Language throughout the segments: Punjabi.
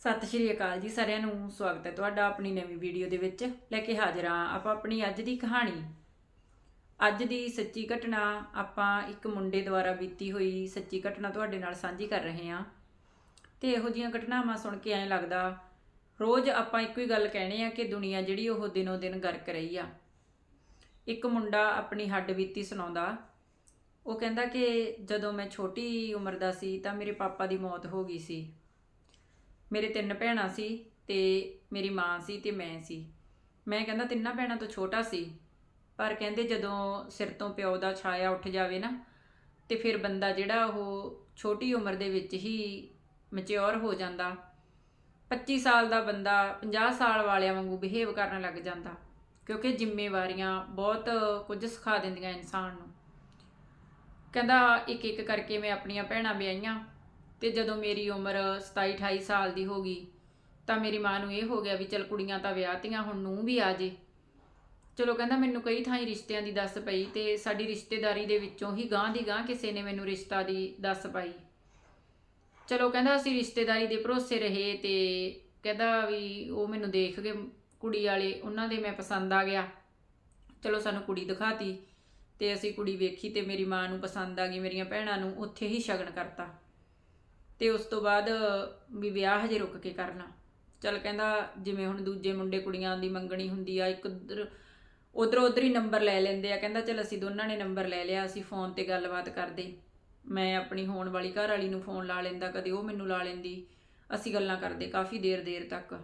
ਸਤਿ ਸ਼੍ਰੀ ਅਕਾਲ ਜੀ ਸਾਰਿਆਂ ਨੂੰ, ਸਵਾਗਤ ਹੈ ਤੁਹਾਡਾ ਆਪਣੀ ਨਵੀਂ ਵੀਡੀਓ ਦੇ ਵਿੱਚ। ਲੈ ਕੇ ਹਾਜ਼ਰ ਹਾਂ ਆਪਾਂ ਆਪਣੀ ਅੱਜ ਦੀ ਕਹਾਣੀ। ਅੱਜ ਦੀ ਸੱਚੀ ਘਟਨਾ, ਆਪਾਂ ਇੱਕ ਮੁੰਡੇ ਦੁਆਰਾ ਬੀਤੀ ਹੋਈ ਸੱਚੀ ਘਟਨਾ ਤੁਹਾਡੇ ਨਾਲ ਸਾਂਝੀ ਕਰ ਰਹੇ ਹਾਂ। ਤੇ ਇਹੋ ਜੀਆਂ ਘਟਨਾਵਾਂ ਸੁਣ ਕੇ ਐਂ ਲੱਗਦਾ, ਰੋਜ਼ ਆਪਾਂ ਇੱਕੋ ਹੀ ਗੱਲ ਕਹਿਣੇ ਆ ਕਿ ਦੁਨੀਆ ਜਿਹੜੀ ਉਹ ਦਿਨੋਂ ਦਿਨ ਗਰਕ ਰਹੀ ਆ। ਇੱਕ ਮੁੰਡਾ ਆਪਣੀ ਹੱਡ ਬੀਤੀ ਸੁਣਾਉਂਦਾ, ਉਹ ਕਹਿੰਦਾ ਕਿ ਜਦੋਂ ਮੈਂ ਛੋਟੀ ਉਮਰ ਦਾ ਸੀ ਤਾਂ ਮੇਰੇ ਪਾਪਾ ਦੀ ਮੌਤ ਹੋ ਗਈ ਸੀ। ਮੇਰੇ ਤਿੰਨ ਭੈਣਾਂ ਸੀ ਤੇ ਮੇਰੀ ਮਾਂ ਸੀ ਤੇ ਮੈਂ ਸੀ। ਮੈਂ ਕਹਿੰਦਾ ਤਿੰਨਾਂ ਭੈਣਾਂ ਤੋਂ ਛੋਟਾ ਸੀ। ਪਰ ਕਹਿੰਦੇ ਜਦੋਂ ਸਿਰ ਤੋਂ ਪਿਓ ਦਾ ਛਾਇਆ ਉੱਠ ਜਾਵੇ ਨਾ, ਤੇ ਫਿਰ ਬੰਦਾ ਜਿਹੜਾ ਉਹ ਛੋਟੀ ਉਮਰ ਦੇ ਵਿੱਚ ਹੀ ਮੈਚੁਰ ਹੋ ਜਾਂਦਾ। 25 ਸਾਲ ਦਾ ਬੰਦਾ 50 ਸਾਲ ਵਾਲਿਆਂ ਵਾਂਗੂ ਬਿਹੇਵ ਕਰਨ ਲੱਗ ਜਾਂਦਾ, ਕਿਉਂਕਿ ਜ਼ਿੰਮੇਵਾਰੀਆਂ ਬਹੁਤ ਕੁਝ ਸਿਖਾ ਦਿੰਦੀਆਂ ਇਨਸਾਨ ਨੂੰ। ਕਹਿੰਦਾ ਇੱਕ ਇੱਕ ਕਰਕੇ ਮੈਂ ਆਪਣੀਆਂ ਭੈਣਾਂ ਵਿਆਹੀਆਂ। ਤੇ ਜਦੋਂ ਮੇਰੀ ਉਮਰ 27 28 ਸਾਲ ਦੀ ਹੋ ਗਈ, ਤਾਂ ਮੇਰੀ ਮਾਂ ਨੂੰ ਇਹ ਹੋ ਗਿਆ ਵੀ ਚਲ ਕੁੜੀਆਂ ਤਾਂ ਵਿਆਹਤੀਆਂ ਹੁਣ ਨੂੰ ਵੀ ਆ ਜੇ। ਚਲੋ ਕਹਿੰਦਾ ਮੈਨੂੰ ਕਈ ਥਾਂ ਹੀ ਰਿਸ਼ਤਿਆਂ ਦੀ ਦੱਸ ਪਈ ਤੇ ਸਾਡੀ ਰਿਸ਼ਤੇਦਾਰੀ ਦੇ ਵਿੱਚੋਂ ਹੀ ਗਾਂ ਦੀ ਗਾਂ ਕਿਸੇ ਨੇ ਮੈਨੂੰ ਰਿਸ਼ਤਾ ਦੀ ਦੱਸ ਪਾਈ। ਚਲੋ ਕਹਿੰਦਾ ਅਸੀਂ ਰਿਸ਼ਤੇਦਾਰੀ ਦੇ ਭਰੋਸੇ ਰਹੇ ਤੇ ਕਹਿੰਦਾ ਵੀ ਉਹ ਮੈਨੂੰ ਦੇਖ ਕੇ ਕੁੜੀ ਵਾਲੇ, ਉਹਨਾਂ ਦੇ ਮੈਂ ਪਸੰਦ ਆ ਗਿਆ। ਚਲੋ ਸਾਨੂੰ ਕੁੜੀ ਦਿਖਾਤੀ ਤੇ ਅਸੀਂ ਕੁੜੀ ਵੇਖੀ ਤੇ ਮੇਰੀ ਮਾਂ ਨੂੰ ਪਸੰਦ ਆ ਗਈ, ਮੇਰੀਆਂ ਭੈਣਾਂ ਨੂੰ ਉੱਥੇ ਹੀ ਸ਼ਗਨ ਕਰਤਾ। ਤੇ ਉਸ ਤੋਂ ਬਾਅਦ ਵੀ ਵਿਆਹ ਹਜੇ ਰੁਕ ਕੇ ਕਰਨਾ। ਚਲ ਕਹਿੰਦਾ ਜਿਵੇਂ ਹੁਣ ਦੂਜੇ ਮੁੰਡੇ ਕੁੜੀਆਂ ਦੀ ਮੰਗਣੀ ਹੁੰਦੀ ਆ, ਇੱਕ ਉਧਰ ਉਧਰ ਉਧਰ ਹੀ ਨੰਬਰ ਲੈ ਲੈਂਦੇ ਆ। ਕਹਿੰਦਾ ਚਲ ਅਸੀਂ ਦੋਨਾਂ ਨੇ ਨੰਬਰ ਲੈ ਲਿਆ, ਅਸੀਂ ਫੋਨ ਤੇ ਗੱਲਬਾਤ ਕਰਦੇ। ਮੈਂ ਆਪਣੀ ਹੋਣ ਵਾਲੀ ਘਰ ਵਾਲੀ ਨੂੰ ਫੋਨ ਲਾ ਲੈਂਦਾ, ਕਦੇ ਉਹ ਮੈਨੂੰ ਲਾ ਲੈਂਦੀ। ਅਸੀਂ ਗੱਲਾਂ ਕਰਦੇ ਕਾਫੀ ਦੇਰ ਦੇਰ ਤੱਕ।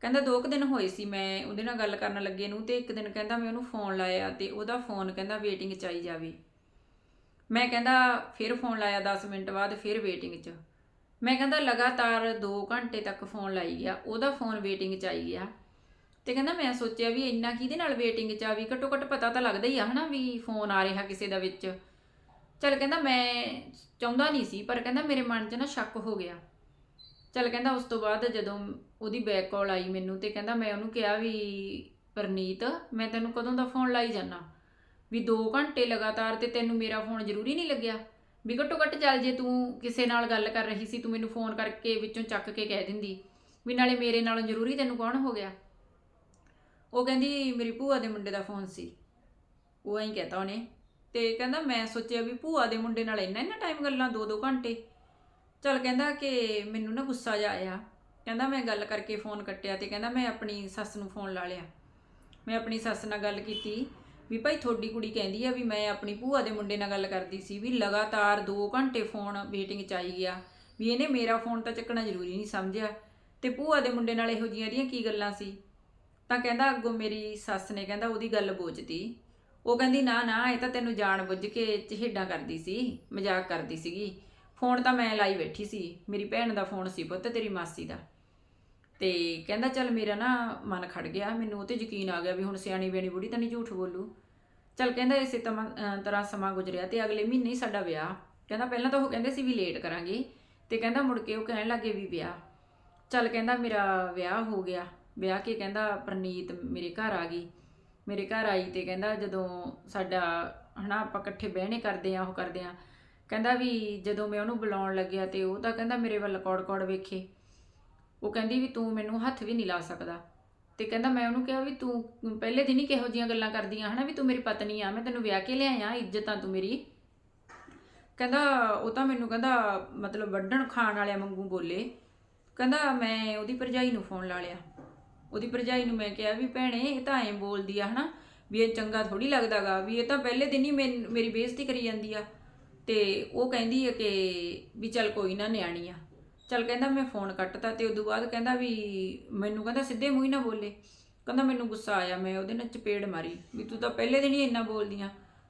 ਕਹਿੰਦਾ ਦੋ ਕੁ ਦਿਨ ਹੋਏ ਸੀ, ਮੈਂ ਉਹਦੇ ਨਾਲ ਗੱਲ ਕਰਨ ਲੱਗੇ ਨੂੰ ਤੇ ਇੱਕ ਦਿਨ ਕਹਿੰਦਾ ਮੈਂ ਉਹਨੂੰ ਫੋਨ ਲਾਇਆ ਤੇ ਉਹਦਾ ਫੋਨ ਕਹਿੰਦਾ ਵੇਟਿੰਗ ਚ ਆਈ ਜਾਵੇ। ਮੈਂ ਕਹਿੰਦਾ ਫਿਰ ਫੋਨ ਲਾਇਆ 10 ਮਿੰਟ ਬਾਅਦ ਫਿਰ ਵੇਟਿੰਗ 'ਚ। ਮੈਂ ਕਹਿੰਦਾ ਲਗਾਤਾਰ 2 ਘੰਟੇ ਤੱਕ ਫੋਨ ਲਾਈ ਗਿਆ, ਉਹਦਾ ਫੋਨ ਵੇਟਿੰਗ 'ਚ ਆਈ ਗਿਆ। ਤੇ ਕਹਿੰਦਾ ਮੈਂ ਸੋਚਿਆ ਵੀ ਇੰਨਾ ਕਿਹਦੇ ਨਾਲ ਵੇਟਿੰਗ 'ਚ ਆ, ਵੀ ਘੱਟੋ ਘੱਟ ਪਤਾ ਤਾਂ ਲੱਗਦਾ ਹੀ ਆ ਹਨਾ ਵੀ ਫੋਨ ਆ ਰਿਹਾ ਕਿਸੇ ਦਾ ਵਿੱਚ। ਚਲ ਕਹਿੰਦਾ ਮੈਂ ਚਾਹੁੰਦਾ ਨਹੀਂ ਸੀ, ਪਰ ਕਹਿੰਦਾ ਮੇਰੇ ਮਨ 'ਚ ਨਾ ਸ਼ੱਕ ਹੋ ਗਿਆ। ਚਲ ਕਹਿੰਦਾ ਉਸ ਤੋਂ ਬਾਅਦ ਜਦੋਂ ਉਹਦੀ ਬੈਕ ਕਾਲ ਆਈ ਮੈਨੂੰ ਤੇ ਕਹਿੰਦਾ ਮੈਂ ਉਹਨੂੰ ਕਿਹਾ ਵੀ, ਪਰਨੀਤ, ਮੈਂ ਤੈਨੂੰ ਕਦੋਂ ਦਾ ਫੋਨ ਲਾਈ ਜਾਣਾ ਵੀ 2 ਘੰਟੇ ਲਗਾਤਾਰ ਤੇ ਤੈਨੂੰ ਮੇਰਾ ਫੋਨ ਜ਼ਰੂਰੀ ਨਹੀਂ ਲੱਗਿਆ? ਵੀ ਘੱਟੋ ਘੱਟ ਚੱਲ ਜੇ ਤੂੰ ਕਿਸੇ ਨਾਲ ਗੱਲ ਕਰ ਰਹੀ ਸੀ, ਤੂੰ ਮੈਨੂੰ ਫੋਨ ਕਰਕੇ ਵਿੱਚੋਂ ਚੱਕ ਕੇ ਕਹਿ ਦਿੰਦੀ ਵੀ ਨਾਲੇ ਮੇਰੇ ਨਾਲੋਂ ਜ਼ਰੂਰੀ ਤੈਨੂੰ ਕੌਣ ਹੋ ਗਿਆ? ਉਹ ਕਹਿੰਦੀ, ਮੇਰੀ ਭੂਆ ਦੇ ਮੁੰਡੇ ਦਾ ਫੋਨ ਸੀ। ਉਹ ਐਂ ਕਹਤਾ ਉਹਨੇ। ਤੇ ਕਹਿੰਦਾ, ਮੈਂ ਸੋਚਿਆ ਵੀ ਭੂਆ ਦੇ ਮੁੰਡੇ ਨਾਲ ਇੰਨਾ ਇੰਨਾ ਟਾਈਮ ਗੱਲਾਂ 2-2 ਘੰਟੇ। ਚਲ ਕਹਿੰਦਾ ਕਿ ਮੈਨੂੰ ਨਾ ਗੁੱਸਾ ਜਿਹਾ ਆਇਆ। ਕਹਿੰਦਾ, ਮੈਂ ਗੱਲ ਕਰਕੇ ਫੋਨ ਕੱਟਿਆ ਤੇ ਕਹਿੰਦਾ, ਮੈਂ ਆਪਣੀ ਸੱਸ ਨੂੰ ਫੋਨ ਲਾ ਲਿਆ। ਮੈਂ ਆਪਣੀ ਸੱਸ ਨਾਲ ਗੱਲ ਕੀਤੀ। ਵੀ ਭਾਈ ਤੁਹਾਡੀ ਕੁੜੀ ਕਹਿੰਦੀ ਆ ਵੀ ਮੈਂ ਆਪਣੀ ਭੂਆ ਦੇ ਮੁੰਡੇ ਨਾਲ ਗੱਲ ਕਰਦੀ ਸੀ ਵੀ ਲਗਾਤਾਰ 2 ਘੰਟੇ ਫੋਨ ਵੇਟਿੰਗ ਚ ਆਈ ਗਿਆ ਵੀ ਇਹਨੇ ਮੇਰਾ ਫੋਨ ਤਾਂ ਚੱਕਣਾ ਜ਼ਰੂਰੀ ਨਹੀਂ ਸਮਝਿਆ। ਤੇ ਭੂਆ ਦੇ ਮੁੰਡੇ ਨਾਲ ਇਹੋ ਜਿਹੀਆਂ ਦੀਆਂ ਕੀ ਗੱਲਾਂ ਸੀ? ਤਾਂ ਕਹਿੰਦਾ ਅੱਗੋਂ ਮੇਰੀ ਸੱਸ ਨੇ ਕਹਿੰਦਾ ਉਹਦੀ ਗੱਲ ਬੋਝਤੀ ਉਹ ਕਹਿੰਦੀ, ਨਾ ਨਾ, ਇਹ ਤਾਂ ਤੈਨੂੰ ਜਾਣ ਬੁੱਝ ਕੇ ਚਿਹੜਾ ਕਰਦੀ ਸੀ, ਮਜ਼ਾਕ ਕਰਦੀ ਸੀਗੀ। ਫੋਨ ਤਾਂ ਮੈਂ ਲਾਈ ਬੈਠੀ ਸੀ, ਮੇਰੀ ਭੈਣ ਦਾ ਫੋਨ ਸੀ ਪੁੱਤ ਤੇਰੀ ਮਾਸੀ ਦਾ। ਤੇ ਕਹਿੰਦਾ ਚੱਲ ਮੇਰਾ ਨਾ ਮਨ ਖੜ ਗਿਆ, ਮੈਨੂੰ ਉਹ ਤੇ ਯਕੀਨ ਆ ਗਿਆ ਵੀ ਹੁਣ ਸਿਆਣੀ ਬਿਆਣੀ ਬੁੜੀ ਤਾਂ ਨਹੀਂ ਝੂਠ ਬੋਲੂ। ਚੱਲ ਕਹਿੰਦਾ ਇਸੇ ਤਮਾ- ਤਰ੍ਹਾਂ ਸਮਾਂ ਗੁਜ਼ਰਿਆ ਤੇ ਅਗਲੇ ਮਹੀਨੇ ਹੀ ਸਾਡਾ ਵਿਆਹ। ਕਹਿੰਦਾ ਪਹਿਲਾਂ ਤਾਂ ਉਹ ਕਹਿੰਦੇ ਸੀ ਵੀ ਲੇਟ ਕਰਾਂਗੇ ਤੇ ਕਹਿੰਦਾ ਮੁੜ ਕੇ ਉਹ ਕਹਿਣ ਲੱਗੇ ਵੀ ਵਿਆਹ। ਚੱਲ ਕਹਿੰਦਾ ਮੇਰਾ ਵਿਆਹ ਹੋ ਗਿਆ। ਵਿਆਹ ਕੇ ਕਹਿੰਦਾ ਪ੍ਰਨੀਤ ਮੇਰੇ ਘਰ ਆ ਗਈ। ਮੇਰੇ ਘਰ ਆਈ ਤੇ ਕਹਿੰਦਾ ਜਦੋਂ ਸਾਡਾ, ਹਨਾ, ਆਪਾਂ ਇਕੱਠੇ ਬਹਿਣੇ ਕਰਦੇ ਆ ਉਹ ਕਰਦੇ ਆ ਕਹਿੰਦਾ ਵੀ ਜਦੋਂ ਮੈਂ ਉਹਨੂੰ ਬੁਲਾਉਣ ਲੱਗਿਆ ਤੇ ਉਹ ਤਾਂ ਕਹਿੰਦਾ ਮੇਰੇ ਵੱਲ ਕੌੜ-ਕੌੜ ਵੇਖੇ। ਉਹ ਕਹਿੰਦੀ ਵੀ ਤੂੰ ਮੈਨੂੰ ਹੱਥ ਵੀ ਨਹੀਂ ਲਾ ਸਕਦਾ। ਤੇ ਕਹਿੰਦਾ ਮੈਂ ਉਹਨੂੰ ਕਿਹਾ ਵੀ ਤੂੰ ਪਹਿਲੇ ਦਿਨ ਹੀ ਕਿਹੋ ਜੀਆਂ ਗੱਲਾਂ ਕਰਦੀਆਂ, ਹਨਾ ਵੀ ਤੂੰ ਮੇਰੀ ਪਤਨੀ ਆ, ਮੈਂ ਤੈਨੂੰ ਵਿਆਹ ਕੇ ਲਿਆਇਆ, ਇੱਜ਼ਤ ਆ ਤੂੰ ਮੇਰੀ। ਕਹਿੰਦਾ ਉਹ ਤਾਂ ਮੈਨੂੰ ਕਹਿੰਦਾ ਮਤਲਬ ਵੱਢਣ ਖਾਣ ਵਾਲਿਆਂ ਵਾਂਗੂ ਬੋਲੇ। ਕਹਿੰਦਾ ਮੈਂ ਉਹਦੀ ਭਰਜਾਈ ਨੂੰ ਫੋਨ ਲਾ ਲਿਆ। ਉਹਦੀ ਭਰਜਾਈ ਨੂੰ ਮੈਂ ਕਿਹਾ ਵੀ ਭੈਣੇ ਇਹ ਤਾਂ ਐਂ ਬੋਲਦੀ ਆ, ਹਨਾ ਵੀ ਇਹ ਚੰਗਾ ਥੋੜੀ ਲੱਗਦਾਗਾ, ਵੀ ਇਹ ਤਾਂ ਪਹਿਲੇ ਦਿਨ ਹੀ ਮੈਨ- ਮੇਰੀ ਬੇਇੱਜ਼ਤੀ ਕਰੀ ਜਾਂਦੀ ਆ। ਤੇ ਉਹ ਕਹਿੰਦੀ ਹੈ ਕਿ ਵੀ ਚੱਲ ਕੋਈ ਨਾ ਨਿਆਣੀ ਆ। ਚੱਲ ਕਹਿੰਦਾ ਮੈਂ ਫੋਨ ਕੱਟਤਾ ਤੇ ਉਦੋਂ ਬਾਅਦ ਕਹਿੰਦਾ ਵੀ ਮੈਨੂੰ ਕਹਿੰਦਾ ਸਿੱਧੇ ਮੂੰਹ ਹੀ ਨਾ ਬੋਲੇ। ਕਹਿੰਦਾ ਮੈਨੂੰ ਗੁੱਸਾ ਆਇਆ, ਮੈਂ ਉਹਦੇ ਨਾਲ ਚਪੇੜ ਮਾਰੀ ਵੀ ਤੂੰ ਤਾਂ ਪਹਿਲੇ ਦਿਨ ਹੀ ਇੰਨਾ ਬੋਲਦੀਆਂ।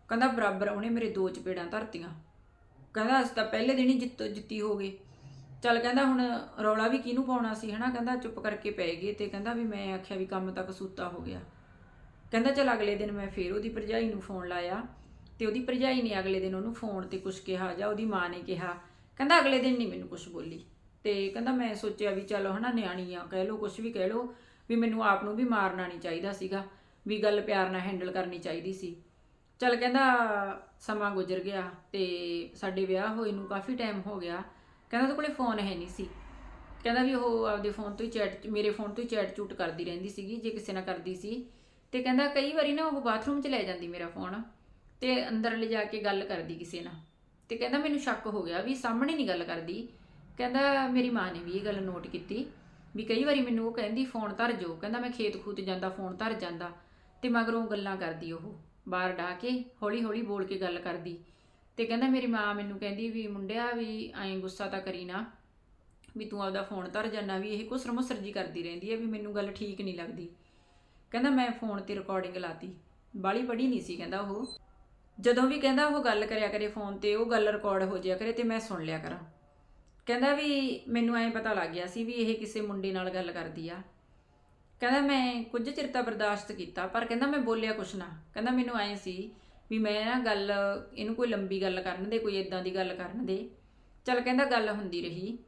ਕਹਿੰਦਾ ਬਰਾਬਰ ਉਹਨੇ ਮੇਰੇ ਦੋ ਚਪੇੜਾਂ ਧਰਤੀਆਂ। ਕਹਿੰਦਾ ਅਸੀਂ ਤਾਂ ਪਹਿਲੇ ਦਿਨ ਹੀ ਜਿੱਤ, ਜਿੱਤੀ ਹੋ ਗਏ। ਚੱਲ ਕਹਿੰਦਾ ਹੁਣ ਰੌਲਾ ਵੀ ਕਿਹਨੂੰ ਪਾਉਣਾ ਸੀ, ਹਨਾ? ਕਹਿੰਦਾ ਚੁੱਪ ਕਰਕੇ ਪੈ ਗਏ ਤੇ ਕਹਿੰਦਾ ਵੀ ਮੈਂ ਆਖਿਆ ਵੀ ਕੰਮ ਤੱਕ ਸੂਤਾ ਹੋ ਗਿਆ। ਕਹਿੰਦਾ ਚਲ ਅਗਲੇ ਦਿਨ ਮੈਂ ਫੇਰ ਉਹਦੀ ਭਰਜਾਈ ਨੂੰ ਫੋਨ ਲਾਇਆ ਤੇ ਉਹਦੀ ਭਰਜਾਈ ਨੇ ਅਗਲੇ ਦਿਨ ਉਹਨੂੰ ਫੋਨ ਤੇ ਕੁਝ ਕਿਹਾ ਜਾਂ ਉਹਦੀ ਮਾਂ ਨੇ ਕਿਹਾ। ਕਹਿੰਦਾ ਅਗਲੇ ਦਿਨ ਨਹੀਂ ਮੈਨੂੰ ਕੁਝ ਬੋਲੀ। ਤੇ ਕਹਿੰਦਾ ਮੈਂ ਸੋਚਿਆ ਵੀ ਚਲੋ ਹਨਾ ਨਿਆਣੀ ਆ, ਕਹਿ ਲੋ ਕੁਝ ਵੀ ਕਹਿ ਲੋ ਵੀ ਮੈਨੂੰ ਆਪ ਨੂੰ ਵੀ ਮਾਰਨਾ ਨਹੀਂ ਚਾਹੀਦਾ ਸੀਗਾ, ਵੀ ਗੱਲ ਪਿਆਰ ਨਾਲ ਹੈਂਡਲ ਕਰਨੀ ਚਾਹੀਦੀ ਸੀ। ਚਲ ਕਹਿੰਦਾ ਸਮਾਂ ਗੁਜ਼ਰ ਗਿਆ ਤੇ ਸਾਡੇ ਵਿਆਹ ਹੋਏ ਨੂੰ ਕਾਫੀ ਟਾਈਮ ਹੋ ਗਿਆ, ਕਹਿੰਦਾ ਉਹਦੇ ਕੋਲੇ ਫੋਨ ਹੈ ਨਹੀਂ ਸੀ। ਕਹਿੰਦਾ ਵੀ ਉਹ ਆਪਦੇ ਫੋਨ ਤੋਂ ਹੀ ਚੈਟ ਮੇਰੇ ਫੋਨ ਤੋਂ ਹੀ ਚੈਟ ਚੂਟ ਕਰਦੀ ਰਹਿੰਦੀ ਸੀਗੀ, ਜੇ ਕਿਸੇ ਨਾਲ ਕਰਦੀ ਸੀ। ਤੇ ਕਹਿੰਦਾ ਕਈ ਵਾਰੀ ਨਾ ਉਹ ਬਾਥਰੂਮ 'ਚ ਲੈ ਜਾਂਦੀ ਮੇਰਾ ਫੋਨ ਤੇ ਅੰਦਰ ਲਿਜਾ ਕੇ ਗੱਲ ਕਰਦੀ ਕਿਸੇ ਨਾਲ। ਤੇ ਕਹਿੰਦਾ ਮੈਨੂੰ ਸ਼ੱਕ ਹੋ ਗਿਆ ਵੀ ਸਾਹਮਣੇ ਨਹੀਂ ਗੱਲ ਕਰਦੀ। ਕਹਿੰਦਾ ਮੇਰੀ ਮਾਂ ਨੇ ਵੀ ਇਹ ਗੱਲ ਨੋਟ ਕੀਤੀ ਵੀ ਕਈ ਵਾਰੀ ਮੈਨੂੰ ਉਹ ਕਹਿੰਦੀ ਫੋਨ ਧਰ ਜੋ, ਕਹਿੰਦਾ ਮੈਂ ਖੇਤ ਖੂਤ ਜਾਂਦਾ ਫੋਨ ਧਰ ਜਾਂਦਾ ਤੇ ਮਗਰੋਂ ਗੱਲਾਂ ਕਰਦੀ ਉਹ, ਬਾਹਰ ਡਾ ਕੇ ਹੌਲੀ ਹੌਲੀ ਬੋਲ ਕੇ ਗੱਲ ਕਰਦੀ ਤੇ ਕਹਿੰਦਾ ਮੇਰੀ ਮਾਂ ਮੈਨੂੰ ਕਹਿੰਦੀ ਵੀ ਮੁੰਡਿਆ ਵੀ ਐਂ ਗੁੱਸਾ ਤਾਂ ਕਰੀ ਨਾ ਵੀ ਤੂੰ ਆਪਦਾ ਫੋਨ ਧਰ ਜਾਣਾ ਵੀ ਇਹ ਕੁਸਰ ਮੁਸਰ ਜੀ ਕਰਦੀ ਰਹਿੰਦੀ ਹੈ ਵੀ ਮੈਨੂੰ ਗੱਲ ਠੀਕ ਨਹੀਂ ਲੱਗਦੀ। ਕਹਿੰਦਾ ਮੈਂ ਫੋਨ ਤੇ ਰਿਕਾਰਡਿੰਗ ਲਾਤੀ, ਬਾਲੀ ਪੜੀ ਨਹੀਂ ਸੀ ਕਹਿੰਦਾ ਉਹ। ਜਦੋਂ ਵੀ ਕਹਿੰਦਾ ਉਹ ਗੱਲ ਕਰਿਆ ਕਰੇ ਫੋਨ ਤੇ, ਉਹ ਗੱਲ ਰਿਕਾਰਡ ਹੋ ਜਾਇਆ ਕਰੇ ਤੇ ਮੈਂ ਸੁਣ ਲਿਆ ਕਰਾਂ। ਕਹਿੰਦਾ ਵੀ ਮੈਨੂੰ ਐਂ ਪਤਾ ਲੱਗ ਗਿਆ ਸੀ ਵੀ ਇਹ ਕਿਸੇ ਮੁੰਡੇ ਨਾਲ ਗੱਲ ਕਰਦੀ ਆ। ਕਹਿੰਦਾ ਮੈਂ ਕੁਝ ਚਿਰ ਤਾਂ ਬਰਦਾਸ਼ਤ ਕੀਤਾ, ਪਰ ਕਹਿੰਦਾ ਮੈਂ ਬੋਲਿਆ ਕੁਛ ਨਾ। ਕਹਿੰਦਾ ਮੈਨੂੰ ਐਂ ਸੀ ਵੀ ਮੈਂ ਨਾ ਗੱਲ, ਇਹਨੂੰ ਕੋਈ ਲੰਬੀ ਗੱਲ ਕਰਨ ਦੇ, ਕੋਈ ਇਦਾਂ ਦੀ ਗੱਲ ਕਰਨ ਦੇ। ਚਲ ਕਹਿੰਦਾ ਗੱਲ ਹੁੰਦੀ ਰਹੀ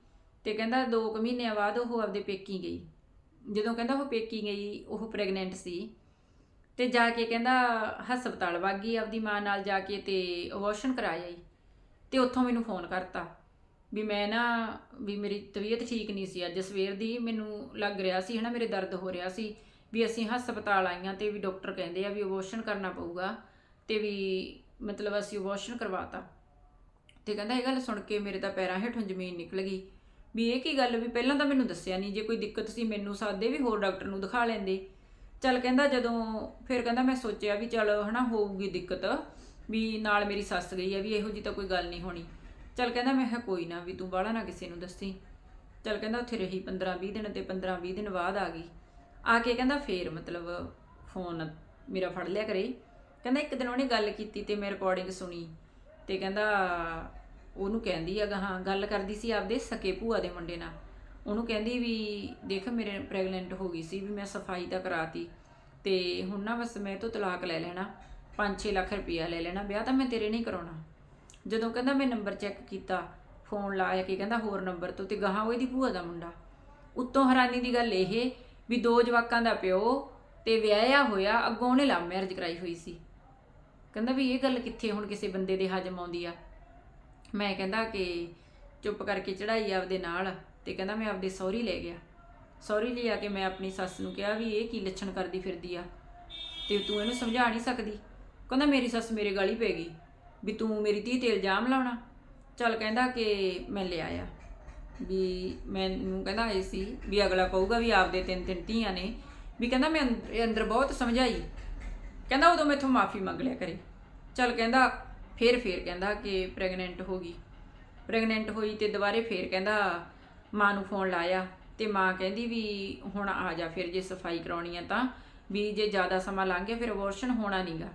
ਤੇ ਕਹਿੰਦਾ 2 ਕੁ ਮਹੀਨਿਆਂ ਬਾਅਦ ਉਹ ਆਪਦੇ ਪੇਕੀ ਗਈ। ਜਦੋਂ ਕਹਿੰਦਾ ਉਹ ਪੇਕੀ ਗਈ, ਉਹ ਪ੍ਰੈਗਨੈਂਟ ਸੀ ਤੇ ਜਾ ਕੇ ਕਹਿੰਦਾ ਹਸਪਤਾਲ ਵਗ ਗਈ ਆਪਦੀ ਮਾਂ ਨਾਲ ਜਾ ਕੇ ਤੇ ਅਬੋਰਸ਼ਨ ਕਰਾਇਆ ਈ। ਤੇ ਉੱਥੋਂ ਮੈਨੂੰ ਫੋਨ ਕਰਤਾ। ਵੀ ਮੈਂ ਨਾ, ਵੀ ਮੇਰੀ ਤਬੀਅਤ ਠੀਕ ਨਹੀਂ ਸੀ। ਅੱਜ ਸਵੇਰ ਦੀ ਮੈਨੂੰ ਲੱਗ ਰਿਹਾ ਸੀ, ਹਨਾ, ਮੇਰੇ ਦਰਦ ਹੋ ਰਿਹਾ ਸੀ, ਵੀ ਅਸੀਂ ਹਸਪਤਾਲ ਆਈਆਂ ਤੇ ਵੀ ਡਾਕਟਰ ਕਹਿੰਦੇ ਆ ਵੀ ਅਬੋਰਸ਼ਨ ਕਰਨਾ ਪਊਗਾ ਤੇ ਵੀ ਮਤਲਬ ਅਸੀਂ ਅਬੋਰਸ਼ਨ ਕਰਵਾਤਾ। ਤੇ ਕਹਿੰਦਾ ਇਹ ਗੱਲ ਸੁਣ ਕੇ ਮੇਰੇ ਤਾਂ ਪੈਰਾਂ ਹੇਠੋਂ ਜ਼ਮੀਨ ਨਿਕਲ ਗਈ। ਵੀ ਇਹ ਕੀ ਗੱਲ, ਵੀ ਪਹਿਲਾਂ ਤਾਂ ਮੈਨੂੰ ਦੱਸਿਆ ਨਹੀਂ, ਜੇ ਕੋਈ ਦਿੱਕਤ ਸੀ ਮੈਨੂੰ ਸਾਦੇ ਵੀ ਹੋਰ ਡਾਕਟਰ ਨੂੰ ਦਿਖਾ ਲੈਂਦੇ। ਚੱਲ ਕਹਿੰਦਾ ਜਦੋਂ, ਫਿਰ ਕਹਿੰਦਾ ਮੈਂ ਸੋਚਿਆ ਵੀ ਚਲ, ਹਨਾ, ਹੋਊਗੀ ਦਿੱਕਤ, ਵੀ ਨਾਲ ਮੇਰੀ ਸੱਸ ਗਈ ਆ, ਵੀ ਇਹੋ ਜੀ ਤਾਂ ਕੋਈ ਗੱਲ ਨਹੀਂ ਹੋਣੀ। ਚੱਲ ਕਹਿੰਦਾ ਮੈਂ ਕਿਹਾ ਕੋਈ ਨਾ ਵੀ ਤੂੰ ਬਾਹਲਾ ਨਾ ਕਿਸੇ ਨੂੰ ਦੱਸੀ। ਚੱਲ ਕਹਿੰਦਾ ਉੱਥੇ ਰਹੀ 15 20 ਦਿਨ ਤੇ 15 20 ਦਿਨ ਬਾਅਦ ਆ ਗਈ। ਆ ਕੇ ਕਹਿੰਦਾ ਫੇਰ ਮਤਲਬ ਫੋਨ ਮੇਰਾ ਫੜ ਲਿਆ ਕਰੇ ਕਹਿੰਦਾ ਇੱਕ ਦਿਨ ਉਹਨੇ ਗੱਲ ਕੀਤੀ ਤੇ ਮੈਂ ਰਿਕਾਰਡਿੰਗ ਸੁਣੀ ਤੇ ਕਹਿੰਦਾ ਉਹਨੂੰ ਕਹਿੰਦੀ ਆ ਹਾਂ ਗੱਲ ਕਰਦੀ ਸੀ ਆਪਦੇ ਸਕੇ ਭੂਆ ਦੇ ਮੁੰਡੇ ਨਾਲ। ਉਹਨੂੰ ਕਹਿੰਦੀ ਵੀ ਦੇਖ ਮੇਰੇ ਪ੍ਰੈਗਨੈਂਟ ਹੋ ਗਈ ਸੀ ਵੀ ਮੈਂ ਸਫ਼ਾਈ ਤਾਂ ਕਰਾਤੀ ਤੇ ਹੁਣ ਨਾ ਬਸ ਮੈਂ ਤੋਂ ਤਲਾਕ ਲੈ ਲੈਣਾ 5-6 ਲੱਖ ਰੁਪਇਆ ਲੈ ਲੈਣਾ, ਵਿਆਹ ਤਾਂ ਮੈਂ ਤੇਰੇ ਨਹੀਂ ਕਰਾਉਣਾ। ਜਦੋਂ ਕਹਿੰਦਾ ਮੈਂ ਨੰਬਰ ਚੈੱਕ ਕੀਤਾ, ਫੋਨ ਲਾਇਆ ਕਿ ਕਹਿੰਦਾ ਹੋਰ ਨੰਬਰ ਤੋਂ ਤੇ ਗਾਹਾਂ ਉਹਦੀ ਭੂਆ ਦਾ ਮੁੰਡਾ। ਉੱਤੋਂ ਹੈਰਾਨੀ ਦੀ ਗੱਲ ਇਹ ਵੀ ਦੋ ਜਵਾਕਾਂ ਦਾ ਪਿਓ ਤੇ ਵਿਆਹਿਆ ਹੋਇਆ, ਅੱਗੋਂ ਉਹਨੇ ਲਵ ਮੈਰਿਜ ਕਰਾਈ ਹੋਈ ਸੀ। ਕਹਿੰਦਾ ਵੀ ਇਹ ਗੱਲ ਕਿੱਥੇ ਹੁਣ ਕਿਸੇ ਬੰਦੇ ਦੇ ਹਜਮ ਆਉਂਦੀ ਆ? ਮੈਂ ਕਹਿੰਦਾ ਕਿ ਚੁੱਪ ਕਰਕੇ ਚੜਾਈ ਆਪਦੇ ਨਾਲ ਤੇ ਕਹਿੰਦਾ ਮੈਂ ਆਪਦੇ ਸਹੁਰੀ ਲੈ ਗਿਆ। ਸਹੁਰੀ ਲਿਆ ਕੇ ਮੈਂ ਆਪਣੀ ਸੱਸ ਨੂੰ ਕਿਹਾ ਵੀ ਇਹ ਕੀ ਲੱਛਣ ਕਰਦੀ ਫਿਰਦੀ ਆ? ਤੇ ਤੂੰ ਇਹਨੂੰ ਸਮਝਾ ਨਹੀਂ ਸਕਦੀ? ਕਹਿੰਦਾ ਮੇਰੀ ਸੱਸ ਮੇਰੇ ਗਾਲੀ ਪੈ ਗਈ। ਵੀ ਤੂੰ ਮੇਰੀ ਧੀ ਤੇ ਇਲਜ਼ਾਮ ਲਾਉਣਾ। ਚੱਲ ਕਹਿੰਦਾ ਕਿ ਮੈਂ ਲਿਆ ਆ। ਵੀ ਮੈਨੂੰ ਕਹਿੰਦਾ ਇਹ ਸੀ ਵੀ ਅਗਲਾ ਕਹੂਗਾ ਵੀ ਆਪਦੇ ਤਿੰਨ ਤਿੰਨ ਧੀਆਂ ਨੇ। ਵੀ ਕਹਿੰਦਾ ਮੈਂ ਅੰਦ- ਅੰਦਰ ਬਹੁਤ ਸਮਝਾਈ। ਕਹਿੰਦਾ ਉਦੋਂ ਮੈਥੋਂ ਮਾਫੀ ਮੰਗ ਲਿਆ ਕਰੇ। ਚੱਲ ਕਹਿੰਦਾ ਫੇਰ ਫੇਰ ਕਹਿੰਦਾ ਕਿ ਪ੍ਰੈਗਨੈਂਟ ਹੋ ਗਈ। ਪ੍ਰੈਗਨੈਂਟ ਹੋਈ ਤੇ ਦੁਬਾਰੇ ਫੇਰ ਕਹਿੰਦਾ ਮਾਂ ਨੂੰ ਫੋਨ ਲਾਇਆ ਤੇ ਮਾਂ ਕਹਿੰਦੀ ਵੀ ਹੁਣ ਆ ਜਾ ਫਿਰ ਜੇ ਸਫ਼ਾਈ ਕਰਾਉਣੀ ਆ ਤਾਂ। ਵੀ ਜੇ ਜ਼ਿਆਦਾ ਸਮਾਂ ਲੰਘ ਗਿਆ ਫਿਰ ਅਬੋਰਸ਼ਨ ਹੋਣਾ ਨਹੀਂਗਾ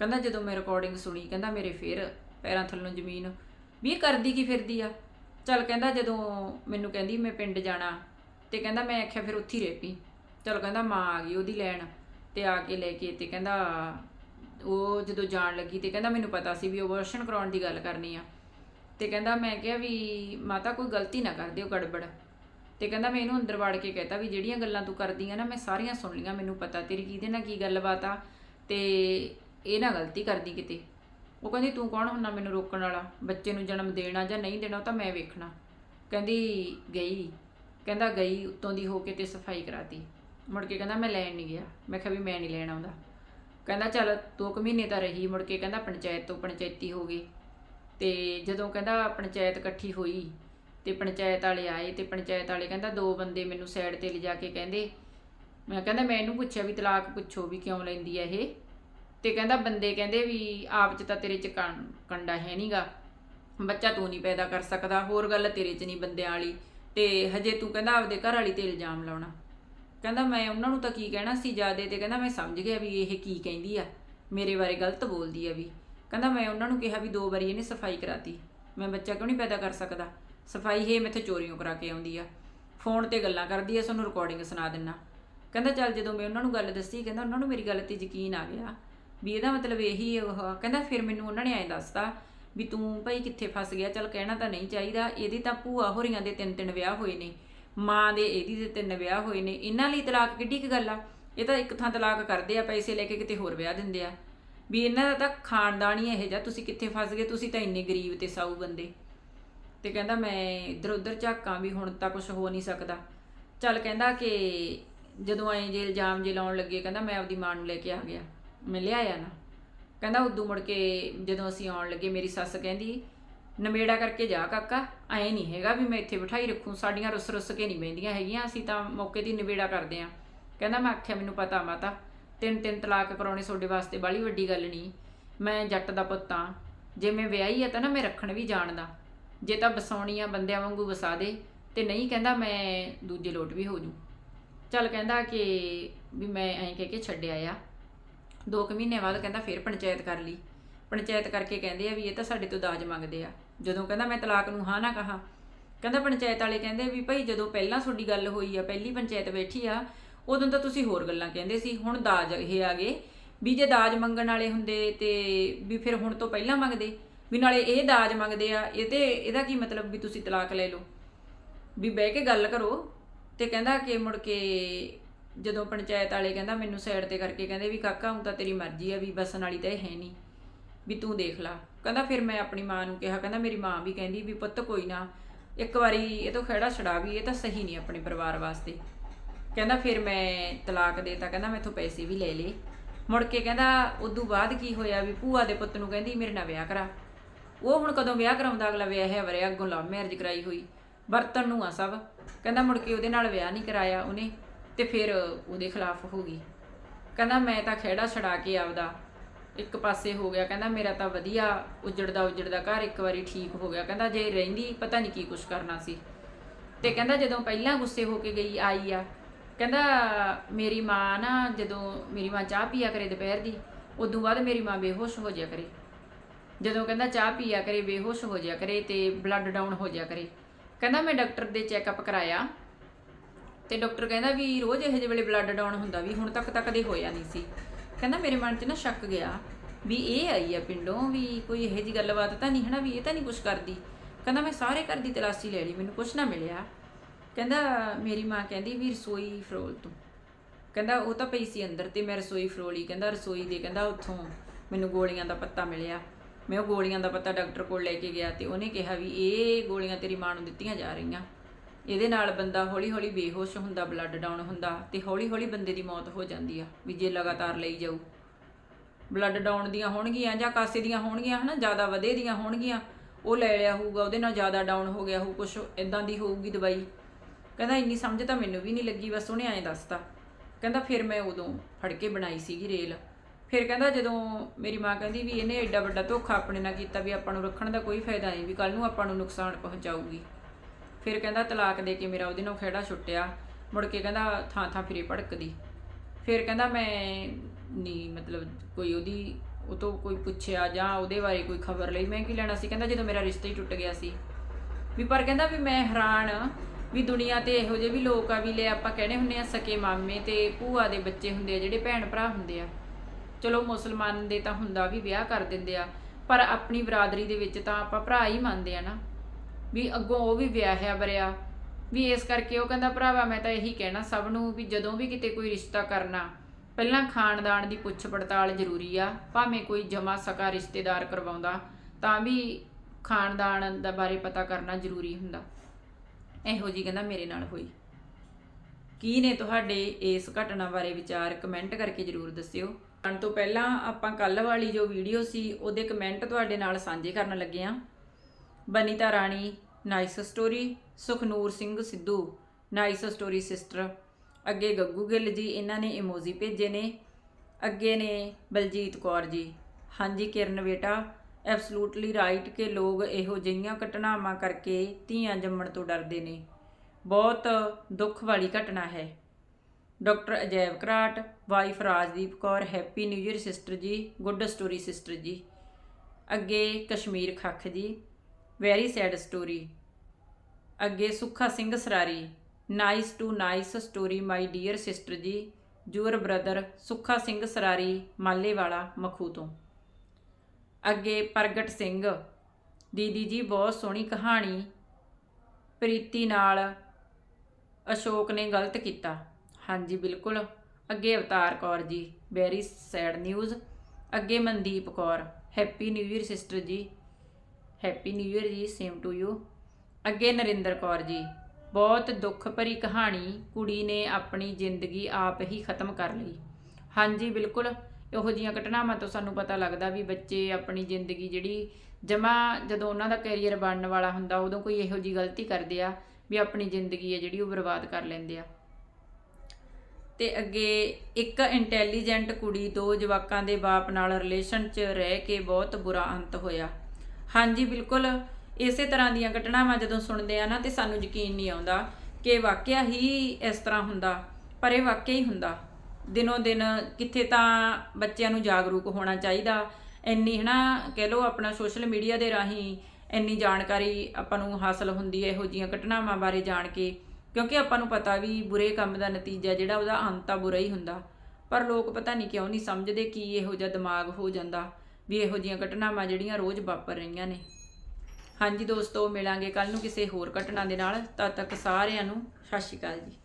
ਕਹਿੰਦਾ ਜਦੋਂ ਮੈਂ ਰਿਕਾਰਡਿੰਗ ਸੁਣੀ, ਕਹਿੰਦਾ ਮੇਰੇ ਫੇਰ ਪੈਰਾਂ ਥੱਲੋਂ ਜ਼ਮੀਨ, ਵੀ ਇਹ ਕਰਦੀ ਕੀ ਫਿਰਦੀ ਆ? ਚੱਲ ਕਹਿੰਦਾ ਜਦੋਂ ਮੈਨੂੰ ਕਹਿੰਦੀ ਮੈਂ ਪਿੰਡ ਜਾਣਾ, ਤੇ ਕਹਿੰਦਾ ਮੈਂ ਆਖਿਆ ਫਿਰ ਉੱਥੇ ਹੀ ਰਹਿ ਪਈ। ਚਲ ਕਹਿੰਦਾ ਮਾਂ ਆ ਗਈ ਉਹਦੀ ਲੈਣ, ਤੇ ਆ ਕੇ ਲੈ ਕੇ ਤੇ ਕਹਿੰਦਾ ਉਹ ਜਦੋਂ ਜਾਣ ਲੱਗੀ ਤੇ ਕਹਿੰਦਾ ਮੈਨੂੰ ਪਤਾ ਸੀ ਵੀ ਅਬੋਰਸ਼ਨ ਕਰਾਉਣ ਦੀ ਗੱਲ ਕਰਨੀ ਆ। ਤੇ ਕਹਿੰਦਾ ਮੈਂ ਕਿਹਾ ਵੀ ਮਾਤਾ ਕੋਈ ਗਲਤੀ ਨਾ ਕਰ ਦਿਓ ਗੜਬੜ। ਤੇ ਕਹਿੰਦਾ ਮੈਂ ਇਹਨੂੰ ਅੰਦਰ ਵੜ ਕੇ ਕਹਿਤਾ ਵੀ ਜਿਹੜੀਆਂ ਗੱਲਾਂ ਤੂੰ ਕਰਦੀਆਂ ਨਾ, ਮੈਂ ਸਾਰੀਆਂ ਸੁਣ ਲਈਆਂ, ਮੈਨੂੰ ਪਤਾ ਤੇਰੀ ਕਿਹਦੇ ਨਾਲ ਕੀ ਗੱਲਬਾਤ ਆ। ਤੇ ਇਹ ਨਾ ਗਲਤੀ ਕਰਦੀ ਕਿਤੇ। ਉਹ ਕਹਿੰਦੀ, ਤੂੰ ਕੌਣ ਹੁੰਨਾ ਮੈਨੂੰ ਰੋਕਣ ਵਾਲਾ? ਬੱਚੇ ਨੂੰ ਜਨਮ ਦੇਣਾ ਜਾਂ ਨਹੀਂ ਦੇਣਾ, ਉਹ ਤਾਂ ਮੈਂ ਵੇਖਣਾ। ਕਹਿੰਦੀ, ਗਈ। ਕਹਿੰਦਾ, ਗਈ, ਉੱਤੋਂ ਦੀ ਹੋ ਕੇ ਤੇ ਸਫ਼ਾਈ ਕਰਾਤੀ। ਮੁੜ ਕੇ ਕਹਿੰਦਾ, ਮੈਂ ਲੈਣ ਨਹੀਂ ਗਿਆ। ਮੈਂ ਕਿਹਾ, ਵੀ ਮੈਂ ਨਹੀਂ ਲੈਣ ਆਉਂਦਾ ਕਹਿੰਦਾ, ਚੱਲ, ਦੋ ਕੁ ਮਹੀਨੇ ਤਾਂ ਰਹੀ। ਮੁੜ ਕੇ ਕਹਿੰਦਾ, ਪੰਚਾਇਤ ਤੋਂ ਪੰਚਾਇਤੀ ਹੋ ਗਈ ਤੇ ਜਦੋਂ ਕਹਿੰਦਾ, ਪੰਚਾਇਤ ਇਕੱਠੀ ਹੋਈ ਤੇ ਪੰਚਾਇਤ ਵਾਲੇ ਆਏ ਤੇ ਪੰਚਾਇਤ ਵਾਲੇ ਕਹਿੰਦਾ, ਦੋ ਬੰਦੇ ਮੈਨੂੰ ਸਾਈਡ ਤੇ ਲਿਜਾ ਕੇ ਕਹਿੰਦੇ, ਮੈਂ ਕਹਿੰਦਾ, ਮੈਂ ਇਹਨੂੰ ਪੁੱਛਿਆ ਵੀ ਤਲਾਕ ਪੁੱਛੋ ਵੀ ਕਿਉਂ ਲੈਂਦੀ ਆ ਇਹ? ਤੇ ਕਹਿੰਦਾ ਬੰਦੇ ਕਹਿੰਦੇ ਵੀ ਆਪ ਚ ਤਾਂ ਤੇਰੇ ਚ ਕੰਡਾ ਹੈ ਨਹੀਂਗਾ ਬੱਚਾ ਤੂੰ ਨਹੀਂ ਪੈਦਾ ਕਰ ਸਕਦਾ, ਹੋਰ ਗੱਲ ਤੇਰੇ ਚ ਨਹੀਂ ਬੰਦਿਆਂ ਵਾਲੀ। ਤੇ ਹਜੇ ਤੂੰ ਕਹਿੰਦਾ ਆਪਦੇ ਘਰ ਵਾਲੀ ਤੇ ਇਲਜ਼ਾਮ ਲਾਉਣਾ। ਕਹਿੰਦਾ ਮੈਂ ਉਹਨਾਂ ਨੂੰ ਤਾਂ ਕੀ ਕਹਿਣਾ ਸੀ ਜਿਆਦੇ ਤੇ ਕਹਿੰਦਾ ਮੈਂ ਸਮਝ ਗਿਆ ਵੀ ਇਹ ਕੀ ਕਹਿੰਦੀ ਆ, ਮੇਰੇ ਬਾਰੇ ਗਲਤ ਬੋਲਦੀ ਆ ਵੀ। ਕਹਿੰਦਾ ਮੈਂ ਉਹਨਾਂ ਨੂੰ ਕਿਹਾ ਵੀ ਦੋ ਵਾਰੀ ਇਹਨੇ ਸਫ਼ਾਈ ਕਰਾਤੀ। ਮੈਂ ਬੱਚਾ ਕਿਉਂ ਨਹੀਂ ਪੈਦਾ ਕਰ ਸਕਦਾ? ਸਫ਼ਾਈ ਇਹ ਮੈਥੇ ਚੋਰੀਆਂ ਕਰਾ ਕੇ ਆਉਂਦੀ ਆ। ਫੋਨ ਤੇ ਗੱਲਾਂ ਕਰਦੀ ਆ ਸਾਨੂੰ ਰਿਕਾਰਡਿੰਗ ਸੁਣਾ ਦਿੰਨਾ। ਕਹਿੰਦਾ ਚੱਲ ਜਦੋਂ ਮੈਂ ਉਹਨਾਂ ਨੂੰ ਗੱਲ ਦੱਸੀ, ਕਹਿੰਦਾ ਉਹਨਾਂ ਨੂੰ ਮੇਰੀ ਗੱਲ ਤੇ ਯਕੀਨ ਆ ਗਿਆ। ਵੀ ਇਹਦਾ ਮਤਲਬ ਇਹੀ ਉਹ। ਕਹਿੰਦਾ ਫਿਰ ਮੈਨੂੰ ਉਹਨਾਂ ਨੇ ਐਂ ਦੱਸਤਾ ਵੀ ਤੂੰ ਭਾਈ ਕਿੱਥੇ ਫਸ ਗਿਆ? ਚੱਲ ਕਹਿਣਾ ਤਾਂ ਨਹੀਂ ਚਾਹੀਦਾ। ਇਹਦੀ ਤਾਂ ਭੂਆ ਹੋਰੀਆਂ ਦੇ ਤਿੰਨ ਤਿੰਨ ਵਿਆਹ ਹੋਏ ਨੇ। ਮਾਂ ਦੇ ਇਹਦੀ ਦੇ ਤਿੰਨ ਵਿਆਹ ਹੋਏ ਨੇ। ਇਹਨਾਂ ਲਈ ਤਲਾਕ ਕਿੱਡੀ ਕੁ ਗੱਲ ਆ? ਇਹ ਤਾਂ ਇੱਕ ਥਾਂ ਤਲਾਕ ਕਰਦੇ ਆ, ਪੈਸੇ ਲੈ ਕੇ ਕਿਤੇ ਹੋਰ ਵਿਆਹ ਦਿੰਦੇ ਆ। ਵੀ ਇਹਨਾਂ ਦਾ ਤਾਂ ਖਾਨਦਾਨ ਹੀ ਇਹੋ ਜਿਹਾ, ਤੁਸੀਂ ਕਿੱਥੇ ਫਸ ਗਏ? ਤੁਸੀਂ ਤਾਂ ਇੰਨੇ ਗਰੀਬ ਤੇ ਸਾਊ ਬੰਦੇ। ਤੇ ਕਹਿੰਦਾ ਮੈਂ ਇੱਧਰ ਉੱਧਰ ਝਾਕਾਂ ਵੀ ਹੁਣ ਤਾਂ ਕੁਝ ਹੋ ਨਹੀਂ ਸਕਦਾ। ਚੱਲ ਕਹਿੰਦਾ ਕਿ ਜਦੋਂ ਐਂ ਜੇ ਇਲਜ਼ਾਮ ਜੇ ਲਾਉਣ ਲੱਗੇ, ਕਹਿੰਦਾ ਮੈਂ ਆਪਦੀ ਮਾਂ ਨੂੰ ਲੈ ਕੇ ਆ ਗਿਆ। ਮੈਂ ਲਿਆਇਆ ਨਾ। ਕਹਿੰਦਾ ਉਦੋਂ ਮੁੜ ਕੇ ਜਦੋਂ ਅਸੀਂ ਆਉਣ ਲੱਗੇ, ਮੇਰੀ ਸੱਸ ਕਹਿੰਦੀ ਨਵੇੜਾ ਕਰਕੇ ਜਾ ਕਾਕਾ, ਐ ਨਹੀਂ ਹੈਗਾ ਵੀ ਮੈਂ ਇੱਥੇ ਬਿਠਾਈ ਰੱਖੂੰ, ਸਾਡੀਆਂ ਰੁੱਸ ਰੁੱਸ ਕੇ ਨਹੀਂ ਬਹਿੰਦੀਆਂ ਹੈਗੀਆਂ, ਅਸੀਂ ਤਾਂ ਮੌਕੇ ਦੀ ਨਵੇੜਾ ਕਰਦੇ ਆਂ। ਕਹਿੰਦਾ ਮੈਂ ਆਖਿਆ, ਮੈਨੂੰ ਪਤਾ ਮਾਤਾ, ਤਿੰਨ ਤਿੰਨ ਤਲਾਕ ਕਰਾਉਣੇ ਤੁਹਾਡੇ ਵਾਸਤੇ ਬਾਲੀ ਵੱਡੀ ਗੱਲ ਨਹੀਂ। ਮੈਂ ਜੱਟ ਦਾ ਪੁੱਤ ਆਂ। ਜੇ ਮੈਂ ਵਿਆਹੀ ਆ ਤਾਂ ਨਾ ਮੈਂ ਰੱਖਣ ਵੀ ਜਾਣਦਾ। ਜੇ ਤਾਂ ਵਸਾਉਣੀ ਆ ਬੰਦਿਆਂ ਵਾਂਗੂ ਵਸਾ ਦੇ ਤੇ ਨਹੀਂ ਕਹਿੰਦਾ ਮੈਂ ਦੂਜੇ ਲੋਟ ਵੀ ਹੋ ਜੂ। ਚੱਲ ਕਹਿੰਦਾ ਕਿ ਵੀ ਮੈਂ ਐਂ ਕਹਿ ਕੇ ਛੱਡਿਆ ਆ ਦੋ ਕੁ ਮਹੀਨੇ ਬਾਅਦ ਕਹਿੰਦਾ ਫਿਰ ਪੰਚਾਇਤ ਕਰ ਲਈ। ਪੰਚਾਇਤ ਕਰਕੇ ਕਹਿੰਦੇ ਆ ਵੀ ਇਹ ਤਾਂ ਸਾਡੇ ਤੋਂ ਦਾਜ ਮੰਗਦੇ ਆ। ਜਦੋਂ ਕਹਿੰਦਾ ਮੈਂ ਤਲਾਕ ਨੂੰ ਹਾਂ ਨਾ ਕਹਾ, ਕਹਿੰਦਾ ਪੰਚਾਇਤ ਵਾਲੇ ਕਹਿੰਦੇ ਵੀ ਭਾਈ ਜਦੋਂ ਪਹਿਲਾਂ ਤੁਹਾਡੀ ਗੱਲ ਹੋਈ ਆ, ਪਹਿਲੀ ਪੰਚਾਇਤ ਬੈਠੀ ਆ, ਉਦੋਂ ਤਾਂ ਤੁਸੀਂ ਹੋਰ ਗੱਲਾਂ ਕਹਿੰਦੇ ਸੀ, ਹੁਣ ਦਾਜ ਇਹ ਆ ਗਏ ਵੀ ਜੇ ਦਾਜ ਮੰਗਣ ਵਾਲੇ ਹੁੰਦੇ ਤੇ ਵੀ ਫਿਰ ਹੁਣ ਤੋਂ ਪਹਿਲਾਂ ਮੰਗਦੇ, ਵੀ ਨਾਲੇ ਇਹ ਦਾਜ ਮੰਗਦੇ ਆ, ਇਹ ਤੇ ਇਹਦਾ ਕੀ ਮਤਲਬ ਵੀ ਤੁਸੀਂ ਤਲਾਕ ਲੈ ਲਓ। ਵੀ ਬਹਿ ਕੇ ਗੱਲ ਕਰੋ ਤੇ ਕਹਿੰਦਾ ਕਿ ਮੁੜ ਕੇ ਜਦੋਂ ਪੰਚਾਇਤ ਵਾਲੇ ਕਹਿੰਦਾ ਮੈਨੂੰ ਸਾਈਡ ਤੇ ਕਰਕੇ ਕਹਿੰਦੇ ਵੀ ਕਾਕਾ, ਹੁਣ ਤਾਂ ਤੇਰੀ ਮਰਜ਼ੀ ਆ ਵੀ ਬਸਣ ਵਾਲੀ ਤਾਂ ਇਹ ਹੈ ਨਹੀਂ, ਵੀ ਤੂੰ ਦੇਖ ਲਾ। ਕਹਿੰਦਾ ਫਿਰ ਮੈਂ ਆਪਣੀ ਮਾਂ ਨੂੰ ਕਿਹਾ, ਕਹਿੰਦਾ ਮੇਰੀ ਮਾਂ ਵੀ ਕਹਿੰਦੀ ਵੀ ਪੁੱਤ ਕੋਈ ਨਾ, ਇੱਕ ਵਾਰੀ ਇਹ ਤੋਂ ਖੜਾ ਛੜਾ ਵੀ, ਇਹ ਤਾਂ ਸਹੀ ਨਹੀਂ ਆਪਣੇ ਪਰਿਵਾਰ ਵਾਸਤੇ। ਕਹਿੰਦਾ ਫਿਰ ਮੈਂ ਤਲਾਕ ਦੇਤਾ, ਕਹਿੰਦਾ ਮੈਥੋਂ ਪੈਸੇ ਵੀ ਲੈ ਲਏ ਮੁੜ ਕੇ ਕਹਿੰਦਾ ਉਦੋਂ ਬਾਅਦ ਕੀ ਹੋਇਆ ਵੀ ਭੂਆ ਦੇ ਪੁੱਤ ਨੂੰ ਕਹਿੰਦੀ, ਮੇਰੇ ਨਾਲ ਵਿਆਹ ਕਰਾ। ਉਹ ਹੁਣ ਕਦੋਂ ਵਿਆਹ ਕਰਾਉਂਦਾ, ਅਗਲਾ ਵਿਆਹ ਹੈ ਵਰਿਆ, ਅੱਗੋਂ ਲਵ ਮੈਰਿਜ ਕਰਾਈ ਹੋਈ। ਵਰਤਨ ਨੂੰ ਆ ਸਭ। ਕਹਿੰਦਾ ਮੁੜ ਕੇ ਉਹਦੇ ਨਾਲ ਵਿਆਹ ਨਹੀਂ ਕਰਾਇਆ ਉਹਨੇ। ਤੇ ਫਿਰ ਉਹਦੇ ਖਿਲਾਫ ਹੋ ਗਈ। ਕਹਿੰਦਾ ਮੈਂ ਤਾਂ ਖੇੜਾ ਛੜਾ ਕੇ ਆਪਦਾ ਇੱਕ ਪਾਸੇ ਹੋ ਗਿਆ। ਕਹਿੰਦਾ ਮੇਰਾ ਤਾਂ ਵਧੀਆ ਉਜੜਦਾ ਉਜੜਦਾ ਘਰ ਇੱਕ ਵਾਰੀ ਠੀਕ ਹੋ ਗਿਆ। ਕਹਿੰਦਾ ਜੇ ਰਹਿੰਦੀ ਪਤਾ ਨਹੀਂ ਕੀ ਕੁਛ ਕਰਨਾ ਸੀ। ਤੇ ਕਹਿੰਦਾ ਜਦੋਂ ਪਹਿਲਾਂ ਗੁੱਸੇ ਹੋ ਕੇ ਗਈ, ਆਈ ਆ। ਕਹਿੰਦਾ ਮੇਰੀ ਮਾਂ ਨਾ ਜਦੋਂ ਮੇਰੀ ਮਾਂ ਚਾਹ ਪੀਆ ਕਰੇ ਦੁਪਹਿਰ ਦੀ, ਉਦੋਂ ਬਾਅਦ ਮੇਰੀ ਮਾਂ ਬੇਹੋਸ਼ ਹੋ ਜਾਇਆ ਕਰੇ। ਜਦੋਂ ਕਹਿੰਦਾ ਚਾਹ ਪੀਆ ਕਰੇ, ਬੇਹੋਸ਼ ਹੋ ਜਾਇਆ ਕਰੇ ਤੇ ਬਲੱਡ ਡਾਊਨ ਹੋ ਜਾਇਆ ਕਰੇ। ਕਹਿੰਦਾ ਮੈਂ ਡਾਕਟਰ ਦੇ ਚੈੱਕਅਪ ਕਰਾਇਆ। ਤੇ ਡਾਕਟਰ ਕਹਿੰਦਾ ਵੀ ਰੋਜ਼ ਇਹੋ ਜਿਹੇ ਵੇਲੇ ਬਲੱਡ ਡਾਊਨ ਹੁੰਦਾ ਵੀ ਹੁਣ ਤੱਕ ਤਾਂ ਕਦੇ ਹੋਇਆ ਨਹੀਂ ਸੀ। ਕਹਿੰਦਾ ਮੇਰੇ ਮਨ 'ਚ ਨਾ ਸ਼ੱਕ ਗਿਆ ਵੀ ਇਹ ਆਈ ਆ ਪਿੰਡੋਂ ਵੀ ਕੋਈ ਇਹੋ ਜਿਹੀ ਗੱਲਬਾਤ ਤਾਂ ਨਹੀਂ, ਹਨਾ ਵੀ ਇਹ ਤਾਂ ਨਹੀਂ ਕੁਝ ਕਰਦੀ। ਕਹਿੰਦਾ ਮੈਂ ਸਾਰੇ ਘਰ ਦੀ ਤਲਾਸ਼ੀ ਲੈ ਲਈ, ਮੈਨੂੰ ਕੁਝ ਨਾ ਮਿਲਿਆ। ਕਹਿੰਦਾ ਮੇਰੀ ਮਾਂ ਕਹਿੰਦੀ ਵੀ ਰਸੋਈ ਫਰੋਲ ਤੂੰ। ਕਹਿੰਦਾ ਉਹ ਤਾਂ ਪਈ ਸੀ ਅੰਦਰ ਤੇ ਮੈਂ ਰਸੋਈ ਫਰੋਲੀ, ਕਹਿੰਦਾ ਰਸੋਈ ਦੇ, ਕਹਿੰਦਾ ਉੱਥੋਂ ਮੈਨੂੰ ਗੋਲੀਆਂ ਦਾ ਪੱਤਾ ਮਿਲਿਆ। ਮੈਂ ਉਹ ਗੋਲੀਆਂ ਦਾ ਪੱਤਾ ਡਾਕਟਰ ਕੋਲ ਲੈ ਕੇ ਗਿਆ ਤੇ ਉਹਨੇ ਕਿਹਾ ਵੀ ਇਹ ਗੋਲੀਆਂ ਤੇਰੀ ਮਾਂ ਨੂੰ ਦਿੱਤੀਆਂ ਜਾ ਰਹੀਆਂ। ਇਹਦੇ ਨਾਲ ਬੰਦਾ ਹੌਲੀ-ਹੌਲੀ ਬੇਹੋਸ਼ ਹੁੰਦਾ ਬਲੱਡ ਡਾਊਨ ਹੁੰਦਾ ਤੇ ਹੌਲੀ-ਹੌਲੀ ਬੰਦੇ ਦੀ ਮੌਤ ਹੋ ਜਾਂਦੀ ਆ, ਵੀ ਜੇ ਲਗਾਤਾਰ ਲਈ ਜਾਊ। ਬਲੱਡ ਡਾਊਨ ਦੀਆਂ ਹੋਣਗੀਆਂ ਜਾਂ ਕਾਸੇ ਦੀਆਂ ਹੋਣਗੀਆਂ, ਹਨਾ, ਜ਼ਿਆਦਾ ਵਧੇ ਦੀਆਂ ਹੋਣਗੀਆਂ, ਉਹ ਲੈ ਲਿਆ ਹੋਊਗਾ, ਉਹਦੇ ਨਾਲ ਜ਼ਿਆਦਾ ਡਾਊਨ ਹੋ ਗਿਆ ਹੋਊ, ਕੁਛ ਇਦਾਂ ਦੀ ਹੋਊਗੀ ਦਵਾਈ। ਕਹਿੰਦਾ ਇੰਨੀ ਸਮਝ ਤਾਂ ਮੈਨੂੰ ਵੀ ਨਹੀਂ ਲੱਗੀ, ਬਸ ਉਹਨੇ ਐਂ ਦੱਸਤਾ। ਕਹਿੰਦਾ ਫਿਰ ਮੈਂ ਉਦੋਂ ਫੜ ਕੇ ਬਣਾਈ ਸੀਗੀ ਰੇਲ। ਫਿਰ ਕਹਿੰਦਾ ਜਦੋਂ ਮੇਰੀ ਮਾਂ ਕਹਿੰਦੀ ਵੀ ਇਹਨੇ ਐਡਾ ਵੱਡਾ ਧੋਖਾ ਆਪਣੇ ਨਾਲ ਕੀਤਾ ਵੀ ਆਪਾਂ ਨੂੰ ਰੱਖਣ ਦਾ ਕੋਈ ਫਾਇਦਾ ਨਹੀਂ, ਵੀ ਕੱਲ ਨੂੰ ਆਪਾਂ ਨੂੰ ਨੁਕਸਾਨ ਪਹੁੰਚਾਊਗੀ। ਫਿਰ ਕਹਿੰਦਾ ਤਲਾਕ ਦੇ ਕੇ ਮੇਰਾ ਉਹਦੇ ਨਾਲ ਖੇੜਾ ਛੁੱਟਿਆ, ਮੁੜ ਕੇ ਕਹਿੰਦਾ ਥਾਂ ਥਾਂ ਫਿਰੇ ਭੜਕਦੀ। ਫਿਰ ਕਹਿੰਦਾ ਮੈਂ ਨਹੀਂ ਮਤਲਬ ਕੋਈ ਉਹਦੀ, ਉਹ ਤੋਂ ਕੋਈ ਪੁੱਛਿਆ ਜਾਂ ਉਹਦੇ ਬਾਰੇ ਕੋਈ ਖਬਰ ਲਈ, ਮੈਂ ਕੀ ਲੈਣਾ ਸੀ? ਕਹਿੰਦਾ ਜਦੋਂ ਮੇਰਾ ਰਿਸ਼ਤਾ ਹੀ ਟੁੱਟ ਗਿਆ ਸੀ। ਵੀ ਪਰ ਕਹਿੰਦਾ ਵੀ ਮੈਂ ਹੈਰਾਨ ਵੀ ਦੁਨੀਆ ਤੇ ਇਹੋ ਜਿਹੇ ਵੀ ਲੋਕ ਆ ਵੀ ਲੈ ਆਪਾਂ ਕਹਿੰਦੇ ਹੁੰਨੇ ਆ ਸਕੇ ਮਾਮੇ ਤੇ ਭੂਆ ਦੇ ਬੱਚੇ ਹੁੰਦੇ ਆ, ਜਿਹੜੇ ਭੈਣ ਭਰਾ ਹੁੰਦੇ ਆ। ਚਲੋ ਮੁਸਲਮਾਨ ਦੇ ਤਾਂ ਹੁੰਦਾ ਵੀ ਵਿਆਹ ਕਰ ਦਿੰਦੇ ਆ, ਪਰ ਆਪਣੀ ਬਰਾਦਰੀ ਦੇ ਵਿੱਚ ਤਾਂ ਆਪਾਂ ਭਰਾ ਹੀ ਮੰਨਦੇ ਆ ਨਾ। ਵੀ ਅੱਗੋਂ ਉਹ ਵੀ ਵਿਆਹਿਆ ਬਰਿਆ। ਵੀ ਇਸ ਕਰਕੇ ਉਹ ਕਹਿੰਦਾ, ਭਰਾਵਾ, ਮੈਂ ਤਾਂ ਇਹੀ ਕਹਿਣਾ ਸਭ ਨੂੰ ਵੀ ਜਦੋਂ ਵੀ ਕਿਤੇ ਕੋਈ ਰਿਸ਼ਤਾ ਕਰਨਾ, ਪਹਿਲਾਂ ਖਾਨਦਾਨ ਦੀ ਪੁੱਛ ਪੜਤਾਲ ਜ਼ਰੂਰੀ ਆ। ਭਾਵੇਂ ਕੋਈ ਜਮਾ ਸਕਾ ਰਿਸ਼ਤੇਦਾਰ ਕਰਵਾਉਂਦਾ, ਤਾਂ ਵੀ ਖਾਨਦਾਨ ਦਾ ਬਾਰੇ ਪਤਾ ਕਰਨਾ ਜ਼ਰੂਰੀ ਹੁੰਦਾ। ਇਹੋ ਜੀ ਕਹਿੰਦਾ ਮੇਰੇ ਨਾਲ ਹੋਈ। ਕੀ ਨੇ ਤੁਹਾਡੇ ਇਸ ਘਟਨਾ ਬਾਰੇ ਵਿਚਾਰ ਕਮੈਂਟ ਕਰਕੇ ਜਰੂਰ ਦੱਸਿਓ। ਕਰਨ ਤੋਂ ਪਹਿਲਾਂ ਆਪਾਂ ਕੱਲ ਵਾਲੀ ਜੋ ਵੀਡੀਓ ਸੀ, ਉਹਦੇ ਕਮੈਂਟ ਤੁਹਾਡੇ ਨਾਲ ਸਾਂਝੇ ਕਰਨ ਲੱਗੇ ਆਂ। Banita Rani, nice story, Sukhnoor Singh Sidhu, nice story sister. ਅੱਗੇ ਗੱਗੂ ਗਿੱਲ ਜੀ, ਇਹਨਾਂ ਨੇ ਇਮੋਜੀ ਭੇਜੇ ਨੇ। ਅੱਗੇ ਨੇ ਬਲਜੀਤ ਕੌਰ ਜੀ। ਹਾਂਜੀ ਕਿਰਨ ਬੇਟਾ ਐਬਸਲੂਟਲੀ ਰਾਈਟ ਕਿ ਲੋਕ ਇਹੋ ਜਿਹੀਆਂ ਘਟਨਾਵਾਂ ਕਰਕੇ ਧੀਆਂ ਜੰਮਣ ਤੋਂ ਡਰਦੇ ਨੇ। ਬਹੁਤ ਦੁੱਖ ਵਾਲੀ ਘਟਨਾ ਹੈ। Doctor Ajaib Karat wife Rajdeep Kaur, happy new year sister ji, good story sister ji. ਅੱਗੇ Kashmir Khakh ji very sad story ਅੱਗੇ Sukha Singh Sarari. Nice too nice story my dear sister ji. Your brother Sukha Singh Sarari, Malewala, Makhu ਤੋਂ। ਅੱਗੇ ਪ੍ਰਗਟ ਸਿੰਘ। ਦੀਦੀ ਜੀ, ਬਹੁਤ ਸੋਹਣੀ ਕਹਾਣੀ। ਪ੍ਰੀਤੀ ਨਾਲ ਅਸ਼ੋਕ ਨੇ ਗਲਤ ਕੀਤਾ। ਹਾਂਜੀ, ਬਿਲਕੁਲ। ਅੱਗੇ ਅਵਤਾਰ Kaur ji. Very sad news ਅੱਗੇ Mandeep Kaur. Happy new year sister ji. Happy new year ji same to you ਅੱਗੇ ਨਰਿੰਦਰ ਕੌਰ ਜੀ, ਬਹੁਤ ਦੁੱਖ ਭਰੀ ਕਹਾਣੀ ਕੁੜੀ ਨੇ ਆਪਣੀ ਜ਼ਿੰਦਗੀ ਆਪ ਹੀ ਖਤਮ ਕਰ ਲਈ। ਹਾਂਜੀ, ਬਿਲਕੁਲ। ਇਹੋ ਜੀਆਂ ਘਟਨਾਵਾਂ ਤੋਂ ਸਾਨੂੰ ਪਤਾ ਲੱਗਦਾ ਵੀ ਬੱਚੇ ਆਪਣੀ ਜ਼ਿੰਦਗੀ ਜਿਹੜੀ ਜਮਾ ਜਦੋਂ ਉਹਨਾਂ ਦਾ ਕੈਰੀਅਰ ਬਣਨ ਵਾਲਾ ਹੁੰਦਾ, ਉਦੋਂ ਕੋਈ ਇਹੋ ਜੀ ਗਲਤੀ ਕਰਦੇ ਆ ਵੀ ਆਪਣੀ ਜ਼ਿੰਦਗੀ ਹੈ ਜਿਹੜੀ ਉਹ ਬਰਬਾਦ ਕਰ ਲੈਂਦੇ ਆ। ਤੇ ਅੱਗੇ ਇੱਕ ਇੰਟੈਲੀਜੈਂਟ ਕੁੜੀ, ਦੋ ਜਵਾਕਾਂ ਦੇ ਬਾਪ ਨਾਲ ਰਿਲੇਸ਼ਨ 'ਚ ਰਹਿ ਕੇ ਬਹੁਤ ਬੁਰਾ ਅੰਤ ਹੋਇਆ। ਹਾਂਜੀ, ਬਿਲਕੁਲ। ਇਸੇ ਤਰ੍ਹਾਂ ਦੀਆਂ ਘਟਨਾਵਾਂ ਜਦੋਂ ਸੁਣਦੇ ਆ ਨਾ, ਤੇ ਸਾਨੂੰ ਯਕੀਨ ਨਹੀਂ ਆਉਂਦਾ ਕਿ ਵਾਕਿਆ ਹੀ ਇਸ ਤਰ੍ਹਾਂ ਹੁੰਦਾ, ਪਰ ਇਹ ਵਾਕਿਆ ਹੀ ਹੁੰਦਾ। ਦਿਨੋਂ ਦਿਨ ਕਿੱਥੇ ਤਾਂ ਬੱਚਿਆਂ ਨੂੰ ਜਾਗਰੂਕ ਹੋਣਾ ਚਾਹੀਦਾ। ਇੰਨੀ ਹਨਾ, ਕਹਿ ਲਓ ਆਪਣਾ ਸੋਸ਼ਲ ਮੀਡੀਆ ਦੇ ਰਾਹੀਂ ਇੰਨੀ ਜਾਣਕਾਰੀ ਆਪਾਂ ਨੂੰ ਹਾਸਲ ਹੁੰਦੀ ਹੈ ਇਹੋ ਜੀਆਂ ਘਟਨਾਵਾਂ ਬਾਰੇ ਜਾਣ ਕੇ, ਕਿਉਂਕਿ ਆਪਾਂ ਨੂੰ ਪਤਾ ਵੀ ਬੁਰੇ ਕੰਮ ਦਾ ਨਤੀਜਾ ਜਿਹੜਾ ਉਹਦਾ ਅੰਤ ਤਾਂ ਬੁਰਾ ਹੀ ਹੁੰਦਾ। ਪਰ ਲੋਕ ਪਤਾ ਨਹੀਂ ਕਿਉਂ ਨਹੀਂ ਸਮਝਦੇ ਕਿ ਇਹੋ ਜਿਹਾ ਦਿਮਾਗ ਹੋ ਜਾਂਦਾ। ਵੀ ਇਹੋ ਜੀਆਂ ਘਟਨਾਵਾਂ ਜਿਹੜੀਆਂ ਰੋਜ਼ ਵਾਪਰ ਰਹੀਆਂ ਨੇ। ਹਾਂਜੀ ਦੋਸਤੋ, ਮਿਲਾਂਗੇ ਕੱਲ ਨੂੰ ਕਿਸੇ ਹੋਰ ਘਟਨਾ ਦੇ ਨਾਲ। ਤਦ ਤੱਕ ਸਾਰਿਆਂ ਨੂੰ ਸਤਿ ਸ਼੍ਰੀ ਅਕਾਲ ਜੀ।